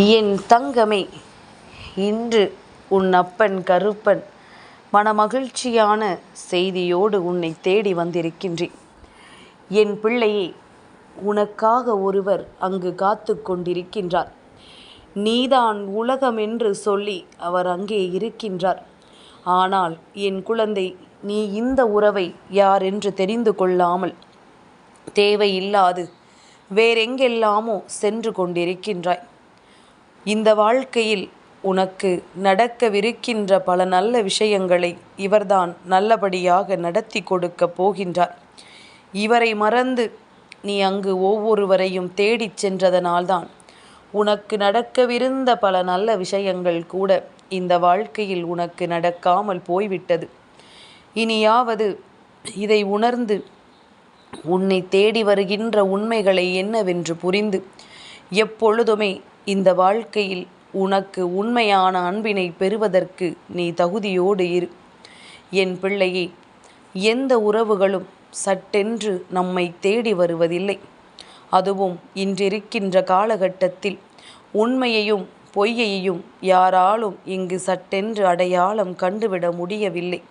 என் தங்கமே இன்று உன் அப்பன் கருப்பன் மனமகிழ்ச்சியான செய்தியோடு உன்னை தேடி வந்திருக்கின்றேன். என் பிள்ளையே உனக்காக ஒருவர் அங்கு காத்து கொண்டிருக்கின்றார். நீதான் உலகம் என்று சொல்லி அவர் அங்கே இருக்கின்றார். ஆனால் என் குழந்தை நீ இந்த உறவை யார் என்று தெரிந்து கொள்ளாமல் தேவையில்லாது வேறெங்கெல்லாமோ சென்று கொண்டிருக்கின்றாய். இந்த வாழ்க்கையில் உனக்கு நடக்கவிருக்கின்ற பல நல்ல விஷயங்களை இவர்தான் நல்லபடியாக நடத்தி கொடுக்கப் போகின்றார். இவரை மறந்து நீ அங்கு ஒவ்வொருவரையும் தேடிச் சென்றதனால்தான் உனக்கு நடக்கவிருந்த பல நல்ல விஷயங்கள் கூட இந்த வாழ்க்கையில் உனக்கு நடக்காமல் போய்விட்டது. இனியாவது இதை உணர்ந்து உன்னை தேடி வருகின்ற உண்மைகளை என்னவென்று புரிந்து எப்பொழுதுமே இந்த வாழ்க்கையில் உனக்கு உண்மையான அன்பினை பெறுவதற்கு நீ தகுதியோடு இரு. என் பிள்ளையே எந்த உறவுகளும் சட்டென்று நம்மை தேடி வருவதில்லை. அதுவும் இன்றிருக்கின்ற காலகட்டத்தில் உண்மையையும் பொய்யையும் யாராலும் இங்கு சட்டென்று அடையாளம் கண்டுவிட முடியவில்லை.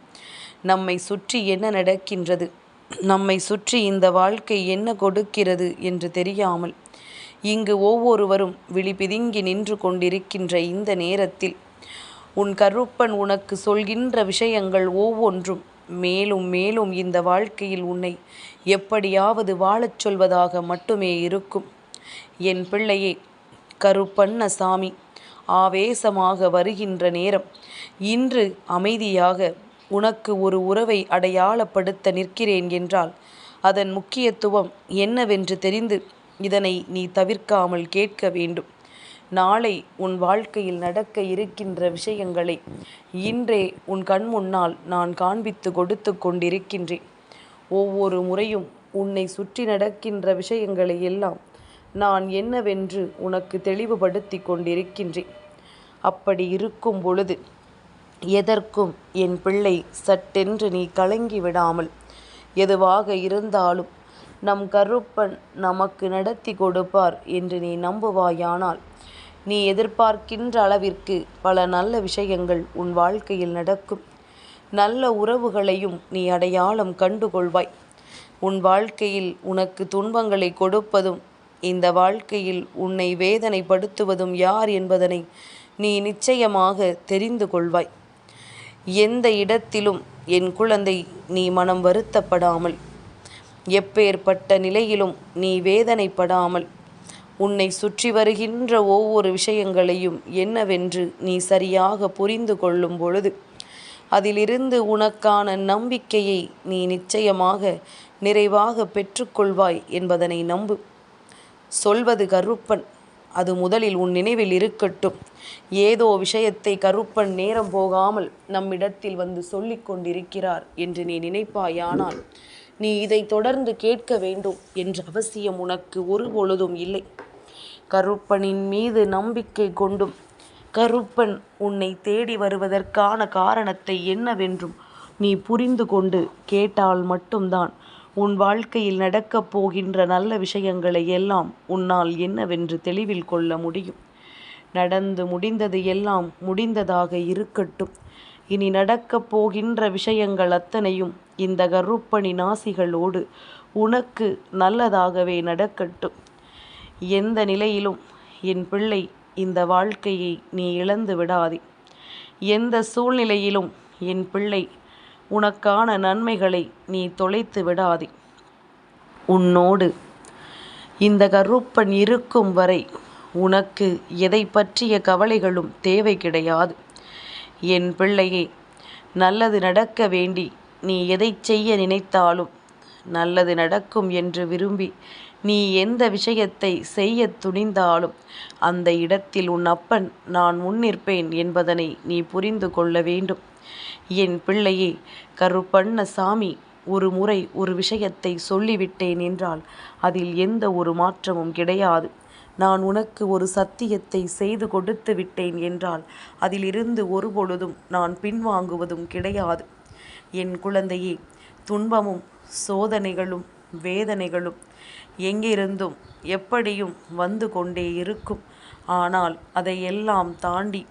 நம்மை சுற்றி என்ன நடக்கின்றது? நம்மை சுற்றி இந்த வாழ்க்கை என்ன கொடுக்கிறது என்று தெரியாமல் இங்கு ஒவ்வொருவரும் விழிபிதுங்கி நின்று கொண்டிருக்கின்ற இந்த நேரத்தில் உன் கருப்பன் உனக்கு சொல்கின்ற விஷயங்கள் ஒவ்வொன்றும் மேலும் மேலும் இந்த வாழ்க்கையில் உன்னை எப்படியாவது வாழச் சொல்வதாக மட்டுமே இருக்கும். என் பிள்ளையே கருப்பண்ண சாமி ஆவேசமாக வருகின்ற நேரம் இன்று அமைதியாக உனக்கு ஒரு உறவை அடையாளப்படுத்த நிற்கிறேன் என்றால் அதன் முக்கியத்துவம் என்னவென்று தெரிந்து இதனை நீ தவிர்க்காமல் கேட்க வேண்டும். நாளை உன் வாழ்க்கையில் நடக்க இருக்கின்ற விஷயங்களை இன்றே உன் கண் முன்னால் நான் காண்பித்து கொடுத்து கொண்டிருக்கின்றேன். ஒவ்வொரு முறையும் உன்னை சுற்றி நடக்கின்ற விஷயங்களை எல்லாம் நான் என்னவென்று உனக்கு தெளிவுபடுத்தி கொண்டிருக்கின்றேன். அப்படி இருக்கும் பொழுது எதற்கும் என் பிள்ளை சட்டென்று நீ கலங்கி விடாமல் எதுவாக இருந்தாலும் நம் கருப்பன் நமக்கு நடத்தி கொடுப்பார் என்று நீ நம்புவாயானால் நீ எதிர்பார்க்கின்ற அளவிற்கு பல நல்ல விஷயங்கள் உன் வாழ்க்கையில் நடக்கும். நல்ல உறவுகளையும் நீ அடையாளம் கண்டுகொள்வாய். உன் வாழ்க்கையில் உனக்கு துன்பங்களை கொடுப்பதும் இந்த வாழ்க்கையில் உன்னை வேதனைப்படுத்துவதும் யார் என்பதனை நீ நிச்சயமாக தெரிந்து கொள்வாய். எந்த இடத்திலும் என் குழந்தை நீ மனம் வருத்தப்படாமல் எப்பேற்பட்ட நிலையிலும் நீ வேதனைப்படாமல் உன்னை சுற்றி வருகின்ற ஒவ்வொரு விஷயங்களையும் என்னவென்று நீ சரியாக புரிந்து கொள்ளும் பொழுது அதிலிருந்து உனக்கான நம்பிக்கையை நீ நிச்சயமாக நிறைவாக பெற்றுக்கொள்வாய் என்பதனை நம்பு. சொல்வது கருப்பன் அது முதலில் உன் நினைவில் இருக்கட்டும். ஏதோ விஷயத்தை கருப்பன் நேரம் போகாமல் நம்மிடத்தில் வந்து சொல்லிக் கொண்டிருக்கிறார் என்று நீ நினைப்பாயானால் நீ இதை தொடர்ந்து கேட்க வேண்டும் என்ற அவசியம் உனக்கு ஒரு பொழுதும் இல்லை. கருப்பனின் மீது நம்பிக்கை கொண்டும் கருப்பன் உன்னை தேடி வருவதற்கான காரணத்தை என்னவென்றும் நீ புரிந்து கொண்டு கேட்டால் மட்டும்தான் உன் வாழ்க்கையில் நடக்கப் போகின்ற நல்ல விஷயங்களை எல்லாம் உன்னால் என்னவென்று தெளிவில் கொள்ள முடியும். நடந்து முடிந்தது எல்லாம் முடிந்ததாக இருக்கட்டும். இனி நடக்கப் போகின்ற விஷயங்கள் அத்தனையும் இந்த கருப்பணி நாசிகளோடு உனக்கு நல்லதாகவே நடக்கட்டும். எந்த நிலையிலும் என் பிள்ளை இந்த வாழ்க்கையை நீ இழந்து விடாதே. எந்த சூழ்நிலையிலும் என் பிள்ளை உனக்கான நன்மைகளை நீ தொலைத்து விடாதே. உன்னோடு இந்த கருப்பன் இருக்கும் வரை உனக்கு எதை பற்றிய கவலைகளும் தேவை கிடையாது. என் பிள்ளையே நல்லது நடக்க வேண்டி நீ எதை செய்ய நினைத்தாலும் நல்லது நடக்கும் என்று விரும்பி நீ எந்த விஷயத்தை செய்ய துணிந்தாலும் அந்த இடத்தில் உன் அப்பன் நான் முன்னிற்பேன் என்பதனை நீ புரிந்து கொள்ள வேண்டும். என் பிள்ளையே கருப்பண்ண சாமி ஒரு முறை ஒரு விஷயத்தை சொல்லிவிட்டேன் என்றால் அதில் எந்த ஒரு மாற்றமும் கிடையாது. நான் உனக்கு ஒரு சத்தியத்தை செய்து கொடுத்து விட்டேன் என்றால் அதிலிருந்து ஒருபொழுதும் நான் பின்வாங்குவதும் கிடையாது. என் குழந்தையே துன்பமும் சோதனைகளும் வேதனைகளும் எங்கிருந்தும் எப்படியும் வந்து கொண்டே இருக்கும். ஆனால் அதையெல்லாம் தாண்டி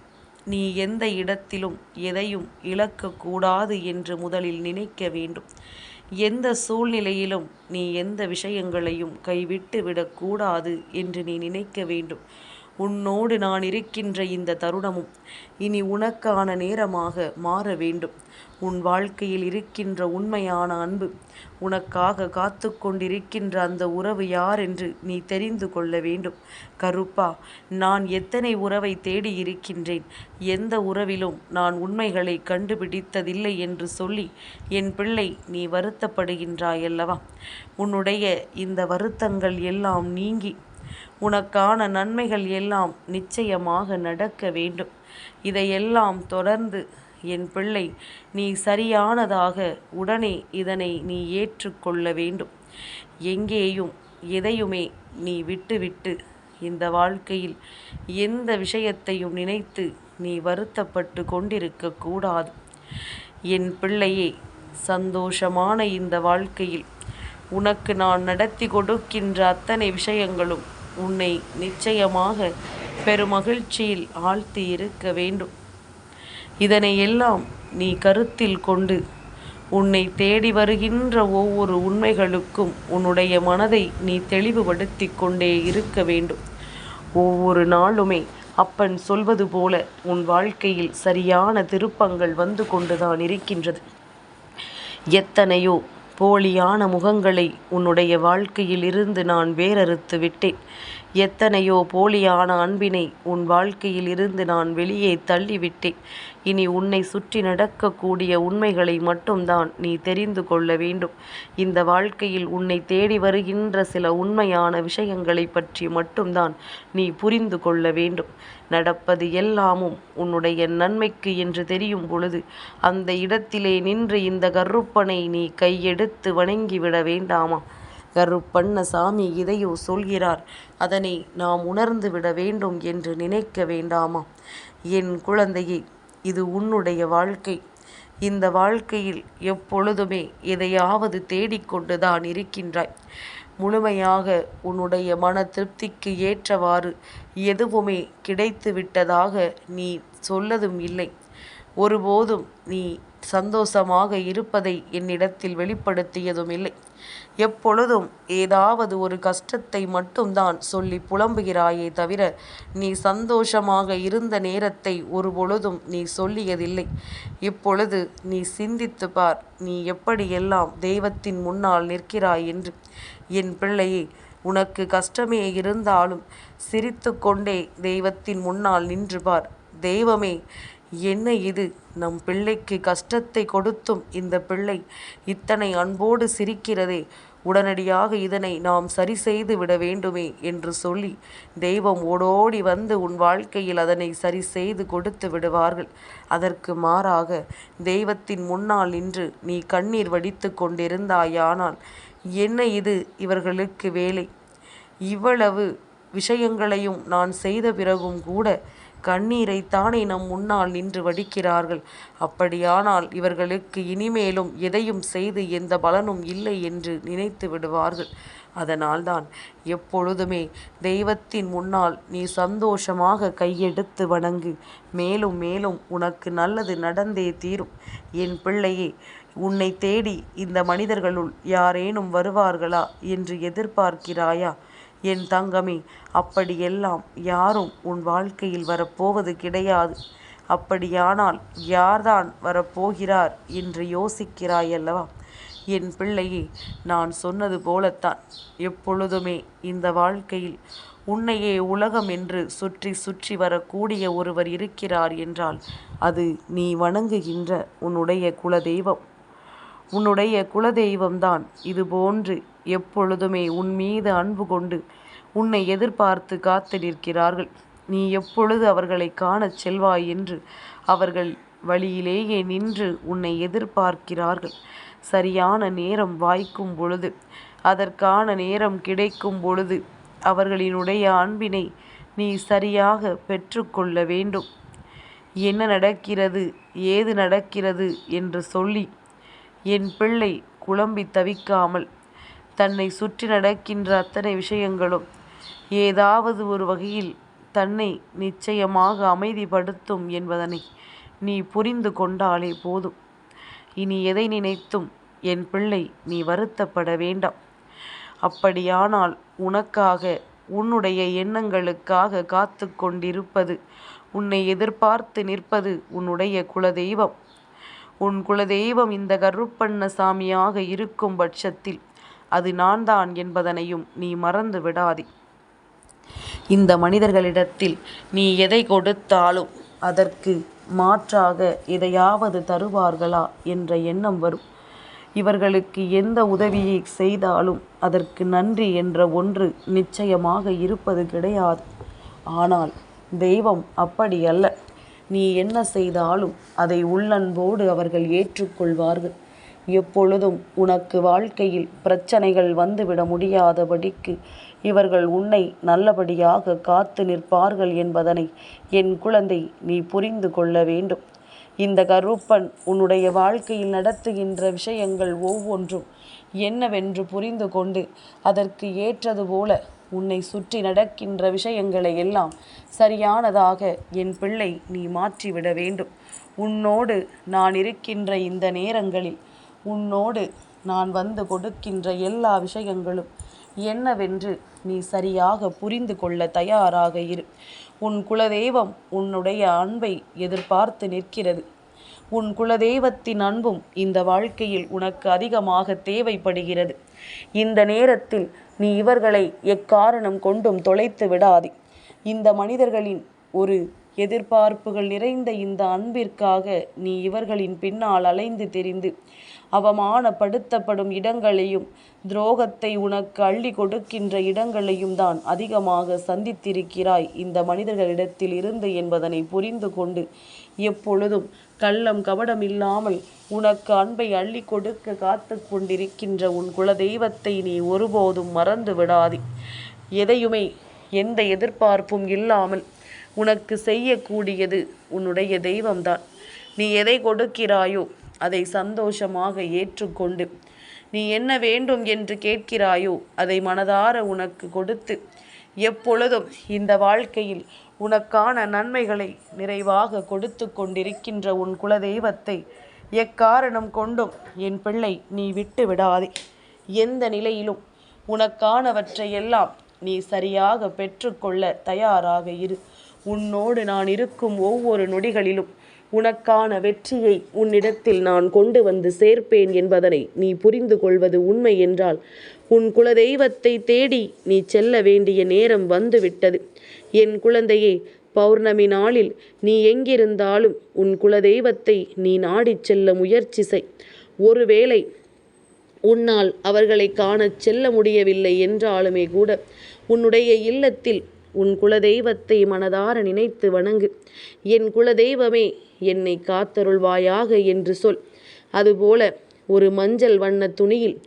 நீ எந்த இடத்திலும் எதையும் இழக்கக்கூடாது என்று முதலில் நினைக்க வேண்டும். எந்த சூழ்நிலையிலும் நீ எந்த விஷயங்களையும் கைவிட்டு விடக்கூடாது என்று நீ நினைக்க வேண்டும். உன்னோடு நான் இருக்கின்ற இந்த தருணமும் இனி உனக்கான நேரமாக மாற வேண்டும். உன் வாழ்க்கையில் இருக்கின்ற உண்மையான அன்பு உனக்காக காத்து கொண்டிருக்கின்ற அந்த உறவு யார் என்று நீ தெரிந்து கொள்ள வேண்டும். கருப்பா நான் எத்தனை உறவை தேடி இருக்கின்றேன்? எந்த உறவிலும் நான் உண்மைகளை கண்டுபிடித்ததில்லை என்று சொல்லி என் பிள்ளை நீ வருத்தப்படுகின்றாயல்லவா? உன்னுடைய இந்த வருத்தங்கள் எல்லாம் நீங்கி உனக்கான நன்மைகள் எல்லாம் நிச்சயமாக நடக்க வேண்டும். இதையெல்லாம் தொடர்ந்து என் பிள்ளை நீ சரியானதாக உடனே இதனை நீ ஏற்றுக்கொள்ள வேண்டும். எங்கேயும் எதையுமே நீ விட்டுவிட்டு இந்த வாழ்க்கையில் எந்த விஷயத்தையும் நினைத்து நீ வருத்தப்பட்டு கொண்டிருக்க கூடாது. என் பிள்ளையே சந்தோஷமான இந்த வாழ்க்கையில் உனக்கு நான் நடத்தி கொடுக்கின்ற அத்தனை விஷயங்களும் உன்னை நிச்சயமாக பெருமகிழ்ச்சியில் ஆழ்த்தி இருக்க வேண்டும். இதனை எல்லாம் நீ கருத்தில் கொண்டு உன்னை தேடி வருகின்ற ஒவ்வொரு உண்மைகளுக்கும் உன்னுடைய மனதை நீ தெளிவுபடுத்தி கொண்டே இருக்க வேண்டும். ஒவ்வொரு நாளுமே அப்பன் சொல்வது போல உன் வாழ்க்கையில் சரியான திருப்பங்கள் வந்து கொண்டுதான் இருக்கின்றது. எத்தனையோ போலியான முகங்களை உன்னுடைய வாழ்க்கையில் இருந்து நான் வேறறுத்து விட்டேன். எத்தனையோ போலியான அன்பினை உன் வாழ்க்கையில் இருந்து நான் வெளியே தள்ளிவிட்டேன். இனி உன்னை சுற்றி நடக்கக்கூடிய உண்மைகளை மட்டும்தான் நீ தெரிந்து கொள்ள வேண்டும். இந்த வாழ்க்கையில் உன்னை தேடி வருகின்ற சில உண்மையான விஷயங்களை பற்றி மட்டும்தான் நீ புரிந்து கொள்ள வேண்டும். நடப்பது எல்லாமும் உன்னுடைய நன்மைக்கு என்று தெரியும் பொழுது அந்த இடத்திலே நின்று இந்த கருப்பனை நீ கையெடுத்து வணங்கிவிட வேண்டாமா? கருப்பண்ண சாமி இதையோ சொல்கிறார் அதனை நாம் உணர்ந்து விட வேண்டும் என்று நினைக்க வேண்டாமா? என் குழந்தையை இது உன்னுடைய வாழ்க்கை. இந்த வாழ்க்கையில் எப்பொழுதுமே எதையாவது தேடிக்கொண்டுதான் இருக்கின்றாய். முழுமையாக உன்னுடைய மன திருப்திக்கு ஏற்றவாறு எதுவுமே கிடைத்து விட்டதாக நீ சொல்லதும் இல்லை. ஒருபோதும் நீ சந்தோஷமாக இருப்பதை என்னிடத்தில் வெளிப்படுத்தியதும் இல்லை எப்பொழுதும் ஏதாவது ஒரு கஷ்டத்தை மட்டும்தான் சொல்லி புலம்புகிறாயே தவிர நீ சந்தோஷமாக இருந்த நேரத்தை ஒருபொழுதும் நீ சொல்லியதில்லை. இப்பொழுது நீ சிந்தித்து பார் நீ எப்படியெல்லாம் தெய்வத்தின் முன்னால் நிற்கிறாய் என்று. என் பிள்ளையே உனக்கு கஷ்டமே இருந்தாலும் சிரித்து கொண்டே தெய்வத்தின் முன்னால் நின்று பார். தெய்வமே என்ன இது? நம் பிள்ளைக்கு கஷ்டத்தை கொடுத்தும் இந்த பிள்ளை இத்தனை அன்போடு சிரிக்கிறதே. உடனடியாக இதனை நாம் சரி செய்து விட வேண்டுமே என்று சொல்லி தெய்வம் ஓடோடி வந்து உன் வாழ்க்கையில் அதனை சரி செய்து கொடுத்து விடுவார்கள். அதற்கு மாறாக தெய்வத்தின் முன்னால் நின்று நீ கண்ணீர் வடித்து கொண்டிருந்தாயானால் என்ன இது இவர்களுக்கு வேலை? இவ்வளவு விஷயங்களையும் நான் செய்த பிறகும் கூட கண்ணீரை தானே நம் முன்னால் நின்று வடிக்கிறார்கள். அப்படியானால் இவர்களுக்கு இனிமேலும் எதையும் செய்து எந்த பலனும் இல்லை என்று நினைத்து விடுவார்கள். அதனால்தான் எப்பொழுதுமே தெய்வத்தின் முன்னால் நீ சந்தோஷமாக கையெடுத்து வணங்கு. மேலும் மேலும் உனக்கு நல்லது நடந்தே தீரும். என் பிள்ளையே உன்னை தேடி இந்த மனிதர்களுள் யாரேனும் வருவார்களா என்று எதிர்பார்க்கிறாயா? என் தங்கமே அப்படியெல்லாம் யாரும் உன் வாழ்க்கையில் வரப்போவது கிடையாது. அப்படியானால் யார்தான் வரப்போகிறார் என்று யோசிக்கிறாய் அல்லவா என் பிள்ளையே நான் சொன்னது போலத்தான். எப்பொழுதுமே இந்த வாழ்க்கையில் உன்னையே உலகம் என்று சுற்றி சுற்றி வரக்கூடிய ஒருவர் இருக்கிறார் என்றால் அது நீ வணங்குகின்ற உன்னுடைய குலதெய்வம். உன்னுடைய குலதெய்வம்தான் இதுபோன்று எப்பொழுதுமே உன் மீது அன்பு கொண்டு உன்னை எதிர்பார்த்து காத்து நிற்கிறார்கள். நீ எப்பொழுது அவர்களை காணச் செல்வாய் என்று அவர்கள் வழியிலேயே நின்று உன்னை எதிர்பார்க்கிறார்கள். சரியான நேரம் வாய்க்கும் பொழுது அதற்கான நேரம் கிடைக்கும் பொழுது அவர்களினுடைய அன்பினை நீ சரியாக பெற்றுக்கொள்ள வேண்டும். என்ன நடக்கிறது ஏது நடக்கிறது என்று சொல்லி என் பிள்ளை குழம்பி தவிக்காமல் தன்னை சுற்றி நடக்கின்ற அத்தனை விஷயங்களும் ஏதாவது ஒரு வகையில் தன்னை நிச்சயமாக அமைதிப்படுத்தும் என்பதனை நீ புரிந்து கொண்டாலே போதும். இனி எதை நினைத்தும் என் பிள்ளை நீ வருத்தப்பட வேண்டாம். அப்படியானால் உனக்காக உன்னுடைய எண்ணங்களுக்காக காத்து கொண்டிருப்பது உன்னை எதிர்பார்த்து நிற்பது உன்னுடைய குலதெய்வம். உன் குலதெய்வம் இந்த கருப்பண்ண சாமியாக இருக்கும் பட்சத்தில் அது நான் தான் என்பதனையும் நீ மறந்து விடாதே. இந்த மனிதர்களிடத்தில் நீ எதை கொடுத்தாலும் அதற்கு மாற்றாக எதையாவது தருவார்களா என்ற எண்ணம் வரும். இவர்களுக்கு எந்த உதவியை செய்தாலும் அதற்கு நன்றி என்ற ஒன்று நிச்சயமாக இருப்பது கிடையாது. ஆனால் தெய்வம் அப்படி அல்ல. நீ என்ன செய்தாலும் அதை உள்ளன்போடு அவர்கள் ஏற்றுக்கொள்வார்கள். எப்பொழுதும் உனக்கு வாழ்க்கையில் பிரச்சனைகள் வந்துவிட முடியாதபடிக்கு இவர்கள் உன்னை நல்லபடியாக காத்து நிற்பார்கள் என்பதனை என் குழந்தை நீ புரிந்து கொள்ள வேண்டும். இந்த கருப்பன் உன்னுடைய வாழ்க்கையில் நடத்துகின்ற விஷயங்கள் ஒவ்வொன்றும் என்னவென்று புரிந்து கொண்டு அதற்கு ஏற்றது போல உன்னை சுற்றி நடக்கின்ற விஷயங்களை எல்லாம் சரியானதாக என் பிள்ளை நீ மாற்றிவிட வேண்டும். உன்னோடு நான் இருக்கின்ற இந்த நேரங்களில் உன்னோடு நான் வந்து கொடுக்கின்ற எல்லா விஷயங்களும் என்னவென்று நீ சரியாக புரிந்து கொள்ள தயாராக இரு. உன் குலதெய்வம் உன்னுடைய அன்பை எதிர்பார்த்து நிற்கிறது. உன் குலதெய்வத்தின் அன்பும் இந்த வாழ்க்கையில் உனக்கு அதிகமாக தேவைப்படுகிறது. இந்த நேரத்தில் நீ இவர்களை எக்காரணம் கொண்டும் தொலைத்து விடாதே. இந்த மனிதர்களின் ஒரு எதிர்பார்ப்புகள் நிறைந்த இந்த அன்பிற்காக நீ இவர்களின் பின்னால் அலைந்து தெரிந்து அவமானப்படுத்தப்படும் இடங்களையும் துரோகத்தை உனக்கு அள்ளி கொடுக்கின்ற இடங்களையும் தான் அதிகமாக சந்தித்திருக்கிறாய். இந்த மனிதர்களிடத்தில் இருந்து என்பதனை புரிந்து கொண்டு எப்பொழுதும் கள்ளம் கபடம் இல்லாமல் உனக்கு அன்பை அள்ளி கொடுக்க காத்து கொண்டிருக்கின்ற உன் குலதெய்வத்தை நீ ஒருபோதும் மறந்து விடாதே. எதையுமே எந்த எதிர்பார்ப்பும் இல்லாமல் உனக்கு செய்யக்கூடியது உன்னுடைய தெய்வம்தான். நீ எதை கொடுக்கிறாயோ அதை சந்தோஷமாக ஏற்றுக்கொண்டு நீ என்ன வேண்டும் என்று கேட்கிறாயோ அதை மனதார உனக்கு கொடுத்து எப்பொழுதும் இந்த வாழ்க்கையில் உனக்கான நன்மைகளை நிறைவாக கொடுத்து கொண்டிருக்கின்ற உன் குலதெய்வத்தை எக்காரணம் கொண்டும் என் பிள்ளை நீ விட்டு விடாதே. எந்த நிலையிலும் உனக்கானவற்றையெல்லாம் நீ சரியாக பெற்றுக்கொள்ள தயாராக இரு. உன்னோடு நான் இருக்கும் ஒவ்வொரு நொடிகளிலும் உனக்கான வெற்றியை உன்னிடத்தில் நான் கொண்டு வந்து சேர்ப்பேன் என்பதனை நீ புரிந்து கொள்வது உண்மை என்றால் உன் குலதெய்வத்தை தேடி நீ செல்ல வேண்டிய நேரம் வந்துவிட்டது. என் குழந்தையே பௌர்ணமி நாளில் நீ எங்கிருந்தாலும் உன் குலதெய்வத்தை நீ நாடிச் செல்ல முயற்சி செய். ஒருவேளை உன்னால் அவர்களை காணச் செல்ல முடியவில்லை என்றாலுமே கூட உன்னுடைய இல்லத்தில் உன் குலதெய்வத்தை மனதார நினைத்து வணங்கு. என் குலதெய்வமே என்னை காத்தருள்வாயாக என்று சொல். அதுபோல ஒரு மஞ்சள் வண்ண துணியில்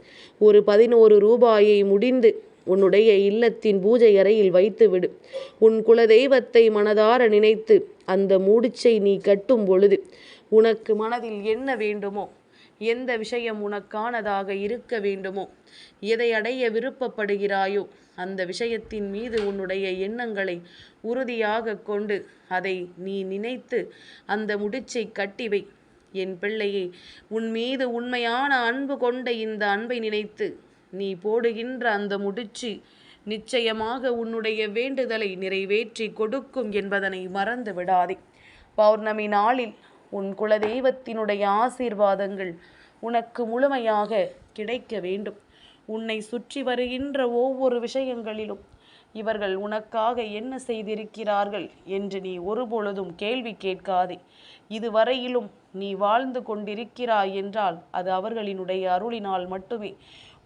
ஒரு பதினோரு ரூபாயை முடிந்து உன்னுடைய இல்லத்தின் பூஜை அறையில் வைத்துவிடு உன் குலதெய்வத்தை மனதார நினைத்து அந்த மூடிச்சை நீ கட்டும் பொழுது உனக்கு மனதில் என்ன வேண்டுமோ எந்த விஷயம் உனக்கானதாக இருக்க வேண்டுமோ எதை அடைய விருப்பப்படுகிறாயோ அந்த விஷயத்தின் மீது உன்னுடைய எண்ணங்களை உறுதியாக கொண்டு அதை நீ நினைத்து அந்த முடிச்சை கட்டிவை. என் பிள்ளையே உன் மீது உண்மையான அன்பு கொண்ட இந்த அன்பை நினைத்து நீ போடுகின்ற அந்த முடிச்சு நிச்சயமாக உன்னுடைய வேண்டுதலை நிறைவேற்றி கொடுக்கும் என்பதனை மறந்து விடாதே பௌர்ணமி நாளில் உன் குலதெய்வத்தினுடைய ஆசீர்வாதங்கள் உனக்கு முழுமையாக கிடைக்க வேண்டும். உன்னை சுற்றி வருகின்ற ஒவ்வொரு விஷயங்களிலும் இவர்கள் உனக்காக என்ன செய்திருக்கிறார்கள் என்று நீ ஒருபொழுதும் கேள்வி கேட்காதே. இதுவரையிலும் நீ வாழ்ந்து கொண்டிருக்கிறாய் என்றால் அது அவர்களினுடைய அருளினால் மட்டுமே.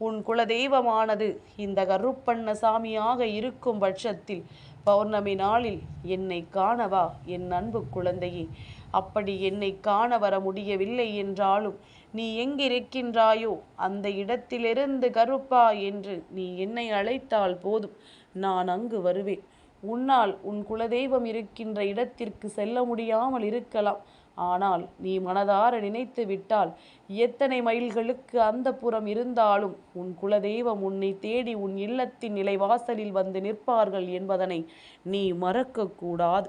உன் குலதெய்வமானது இந்த கருப்பண்ண சாமியாக இருக்கும் பட்சத்தில் பௌர்ணமி நாளில் என்னை காணவா என் அன்பு குழந்தையே? அப்படி என்னை காண வர முடியவில்லை என்றாலும் நீ எங்கிருக்கின்றாயோ அந்த இடத்திலிருந்து கருப்பா என்று நீ என்னை அழைத்தால் போதும் நான் அங்கு வருவேன். உன்னால் உன் குலதெய்வம் இருக்கின்ற இடத்திற்கு செல்ல முடியாமல் இருக்கலாம். ஆனால் நீ மனதார நினைத்து விட்டால் எத்தனை மைல்களுக்கு அந்த புறம் இருந்தாலும் உன் குலதெய்வம் உன்னை தேடி உன் இல்லத்தின் நிலைவாசலில் வந்து நிற்பார்கள் என்பதனை நீ மறக்கக்கூடாது.